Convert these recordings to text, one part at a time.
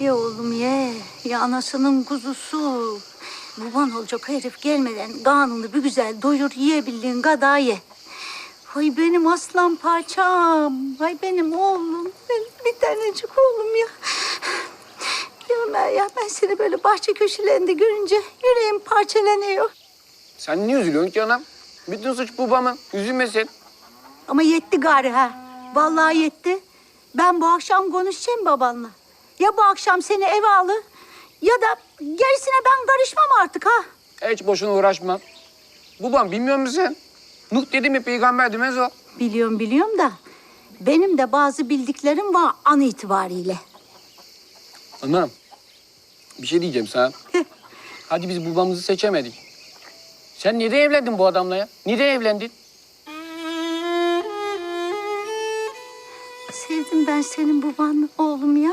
Ye oğlum ye. Ya anasının kuzusu. Baban olacak herif gelmeden kanını bir güzel doyur yiyebildiğin kadar ye. Ay benim aslan parçam. Ay benim oğlum. Benim bir tanecik oğlum ya. Ya Ömer ya ben seni böyle bahçe köşelerinde görünce yüreğim parçalanıyor. Sen niye üzülüyorsun ki anam? Bütün suç babamın. Üzülme sen. Ama yetti gari ha. Vallahi yetti. Ben bu akşam konuşacağım babanla. Ya bu akşam seni eve alır ya da gerisine ben karışmam artık ha. Hiç boşuna uğraşma. Babam bilmiyor musun? Nuh dedi mi peygamber demez o. Biliyorum biliyorum da benim de bazı bildiklerim var an itibariyle. Anam. Bir şey diyeceğim sana. Hadi biz babamızı seçemedik. Sen neden evlendin bu adamla ya? Neden evlendin? Sevdim ben senin babanı oğlum ya.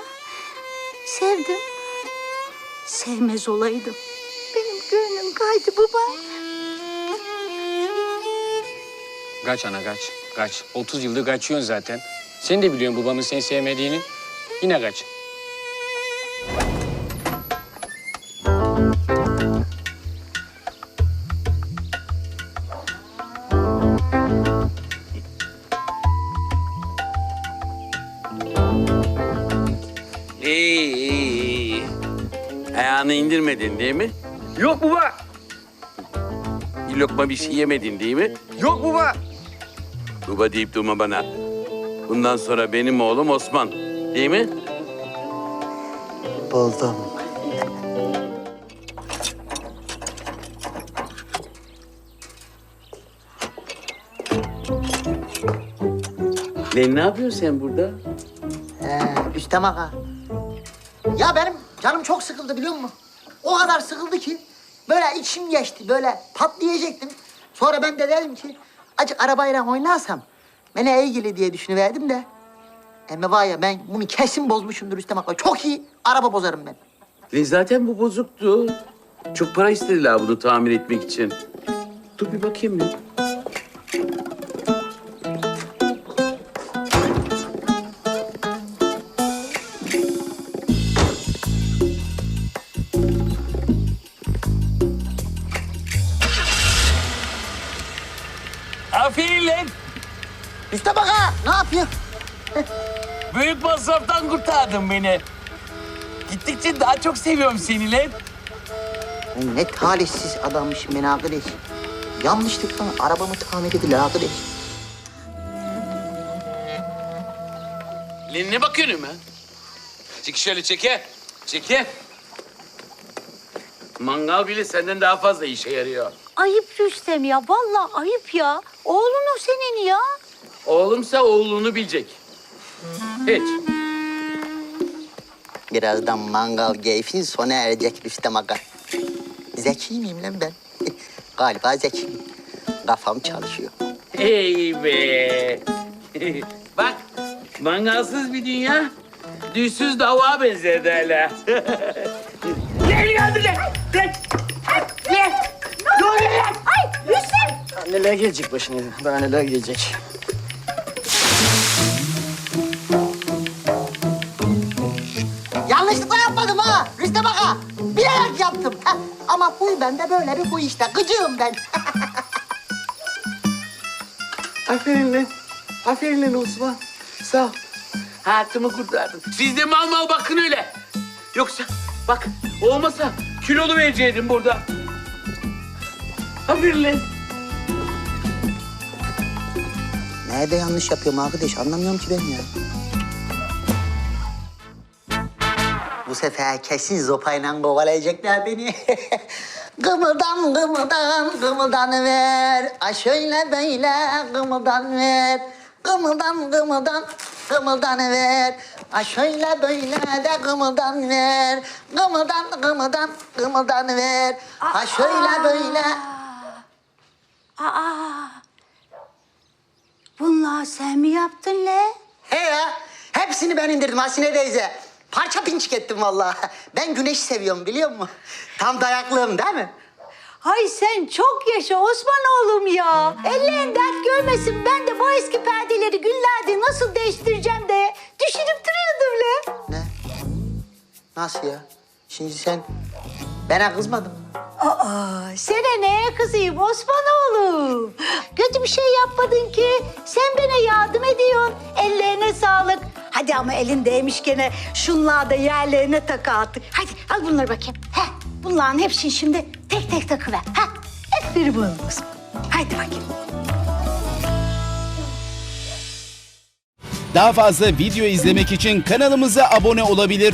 Sevdim. Sevmez olaydım. Benim gönlüm kaydı baba. Kaç ana kaç. Kaç. 30 yıldır kaçıyorsun zaten. Sen de biliyorsun babamın seni sevmediğini. Yine kaç. İyi. Ayağını indirmedin değil mi? Yok baba. Bir lokma bir şey yemedin değil mi? Yok baba. Baba deyip durma bana. Bundan sonra benim oğlum Osman. Değil mi? Buldum. Lan ne yapıyorsun sen burada? Ee, Rüstem Aga. Ya benim canım çok sıkıldı biliyor musun? O kadar sıkıldı ki böyle içim geçti böyle patlayacaktım. Sonra ben de dedim ki acık arabayla oynarsam bana iyi gelir diye düşünüverdim de. Ama var ya ben bunu kesin bozmuşumdur Rüstem Aga. Çok iyi araba bozarım ben. Lan zaten bu bozuktu. Çok para istediler bunu tamir etmek için. Dur bir bakayım ya. Aferin lan. Rüstem Aga ne yapıyor? Büyük masraftan kurtardın beni. Gittikçe daha çok seviyorum seni lan. Ne talihsiz adammışım ben arkadaş. Yanlışlıkla arabamı tamir ediler arkadaş. Lan ne bakıyorsun ha? Çek şöyle çeke. Çeke. Mangal bile senden daha fazla işe yarıyor. Ayıp Rüstem ya. Vallahi ayıp ya. Oğlun o senin ya. Oğlumsa oğlunu bilecek. Hiç. Birazdan mangal keyfin sona erecek Rüstem Aga. Zeki miyim lan ben? Galiba zekiyim. Kafam çalışıyor. Hey be. Bak mangalsız bir dünya düğsüz dava benzer derler. Gel geldi. Gel. Gel. Ne oluyor lan? Ay Rüstem. Neler gelecek başına? Daha neler gelecek? Yanlışlıkla yapmadım ha Rüstem Aga. Bilerek yaptım. Ha, Ama huy bende böyle bir huy işte. Gıcığım ben. Aferin lan. Aferin lan Osman. Sağ ol. Hayatımı kurtardın. Siz de mal mal bakın öyle. Yoksa bak olmasa kilolu vereceydim burada. Lan. Nerede yanlış yapıyorum arkadaş? Anlamıyorum ki ben ya. Bu sefer kesin zopayla kovalayacaklar beni. Gımıldan gımıldan gımıldan ver. A şöyle böyle gımıldan ver. Gımıldan gımıldan gımıldan ver. A şöyle böyle de gımıldan ver. Gımıldan gımıldan gımıldan ver. A şöyle böyle. Aa. Bunlar sen mi yaptın le? He ya, hepsini ben indirdim Hasine teyze. Parça pinçik ettim vallahi. Ben güneşi seviyorum biliyor musun? Tam dayaklığım değil mi? Ay sen çok yaşa Osman oğlum ya. Ellerin dert görmesin. Ben de bu eski perdeleri günlerde nasıl değiştireceğim Nasıl ya? Şimdi sen bana kızmadın mı? Aa, sana neye kızayım Osmanoğlu? Kötü bir şey yapmadın ki. Sen bana yardım ediyorsun. Ellerine sağlık. Hadi ama elin değmiş gene şunlar da yerlerine tak artık. Hadi al bunları bakayım. Heh, bunların hepsini şimdi tek tek takıver. Heh, hep biri bu olsun. Haydi bakayım. Daha fazla video izlemek için kanalımıza abone olabilir.